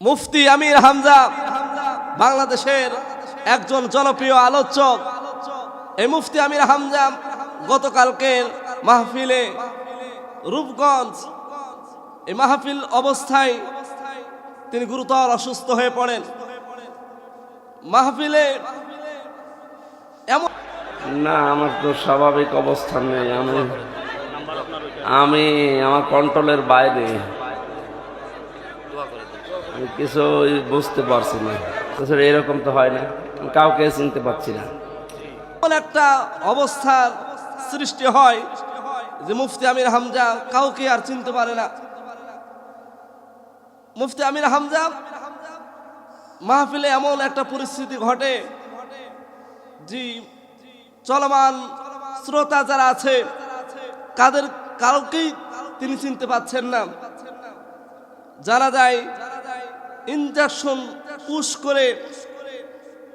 মুফতি আমির হামজা, বাংলাদেশের একজন জনপ্রিয় আলোচক এই মুফতি আমির হামজা গতকালকের মাহফিলে রূপগঞ্জ, এই মাহফিল অবস্থায় তিনি গুরুতর অসুস্থ হয়ে পড়েন। মাহফিলে এমন না, আমার তো স্বাভাবিক অবস্থান নেই। আমি আমি আমার কন্ট্রোলের বাইরে। আমি কিছুই বুঝতে পারছি না। তাছাড়া এরকম তো হয় না। কাউকে চিনতে পারছি না। একটা অবস্থার সৃষ্টি হয় যে মুফতি আমির হামজা কাউকে আর চিনতে পারে না। মুফতি আমির হামজা, মাহফিলে এমন একটা পরিস্থিতি ঘটে জি চলমান শ্রোতা যারা আছে, কাদের কাউকেই তিনি চিনতে পাচ্ছেন না। জানা যায় ইনজেকশন পুশ করে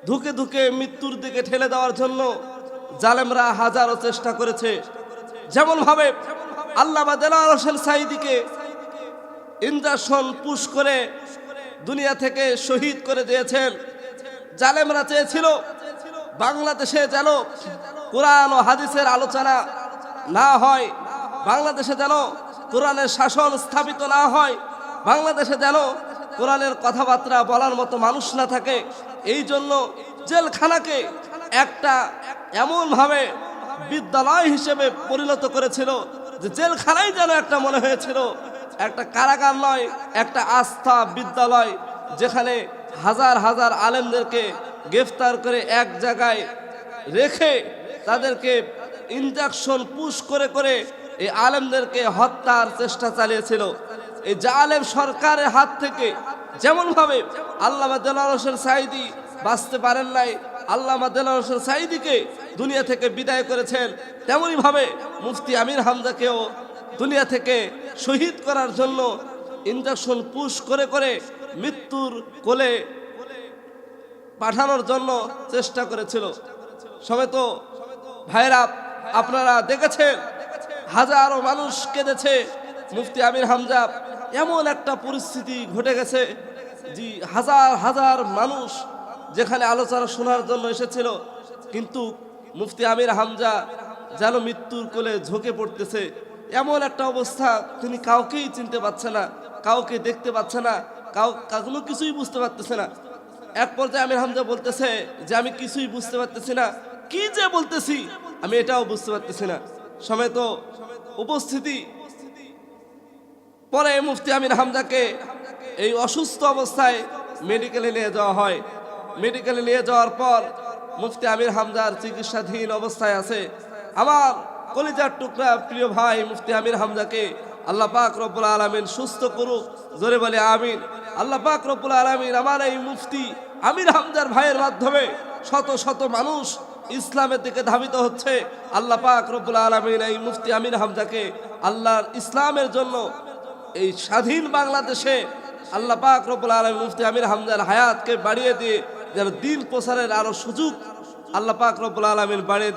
ধুকে ধুকে মৃত্যুর দিকে ঠেলে দেওয়ার জন্য জালেমরা হাজারো চেষ্টা করেছে। যেমন ভাবে আল্লামা হোসেন সাইদিকে ইনজেকশন পুশ করে দুনিয়া থেকে শহীদ করে দিয়েছেন। জালেমরা চেয়েছিল বাংলাদেশে যেন কোরআন ও হাদিসের আলোচনা না হয়, বাংলাদেশে যেন কোরআনের শাসন স্থাপিত না হয়, বাংলাদেশে যেন কোরআনের কথাবার্তা বলার মতো মানুষ না থাকে। এই জন্য জেলখানাকে একটা এমনভাবে বিদ্যালয় হিসেবে পরিণত করেছিল যে জেলখানাই যেন একটা মনে হয়েছিল, একটা কারাগার নয়, একটা আস্থা বিদ্যালয় যেখানে হাজার হাজার আলেমদেরকে গ্রেফতার করে এক জায়গায় রেখে তাদেরকে ইনজেকশন পুশ করে করে এই আলেমদেরকে হত্যার চেষ্টা চালিয়েছিল। এই জালেম সরকারের হাত থেকে যেমনভাবে আল্লামা দেলার হোসেন সাইদি বাঁচতে পারেন নাই, আল্লামা দেলার সাইদিকে দুনিয়া থেকে বিদায় করেছেন, তেমনইভাবে মুফতি আমির হামজাকেও দুনিয়া থেকে শহীদ করার জন্য ইঞ্জেকশন পুশ করে করে মৃত্যুর কোলে পাঠানোর জন্য চেষ্টা করেছিল। সমেত ভাইরা, আপনারা দেখেছেন, হাজারো মানুষ কেঁদেছে মুফতি আমির হামজা। এমন একটা পরিস্থিতি ঘটে গেছে জি হাজার হাজার মানুষ যেখানে আলোচনা শোনার জন্য এসেছিল, কিন্তু মুফতি আমির হামজা যেন মৃত্যুর কোলে ঝুঁকে পড়তেছে। এমন একটা অবস্থা তিনি কাউকেই চিনতে পারছে না, কাউকে দেখতে পাচ্ছে না, কাউ কোনো কিছুই বুঝতে পারতেছে না। এক পর্যায়ে আমির হামজা বলতেছে যে, আমি কিছুই বুঝতে পারতেছি না। কি যে বলতেছি, আমি এটাও বুঝতে পারতেছি না। সমেত উপস্থিতি পরে মুফতি আমির হামজাকে এই অসুস্থ অবস্থায় মেডিকেলে নিয়ে যাওয়া হয়। মেডিকেলে নিয়ে যাওয়ার পর মুফতি আমির হামজার চিকিৎসাধীন অবস্থায় আছে। আমার কলিজার টুকরা প্রিয় ভাই মুফতি আমির হামজাকে আল্লাহ পাক রব্বুল আলমিন সুস্থ করুক, জোরে বলে আমিন। আল্লাহ পাক রব্বুল আলমিন আমার এই মুফতি আমির হামজার ভাইয়ের মাধ্যমে শত শত মানুষ ইসলামের দিকে ধাবিত হচ্ছে। আল্লাহ পাক রব্বুল আলমিন এই মুফতি আমির হামজাকে আল্লাহর ইসলামের জন্য এই স্বাধীন বাংলাদেশে আল্লাহ পাক রব্বুল আলম মুফতি আমির হামজার হায়াতকে বাড়িয়ে দিয়ে যেন দিন প্রসারের আরও সুযোগ আল্লাহ পাক রব্বুল আলমিন বাড়িয়ে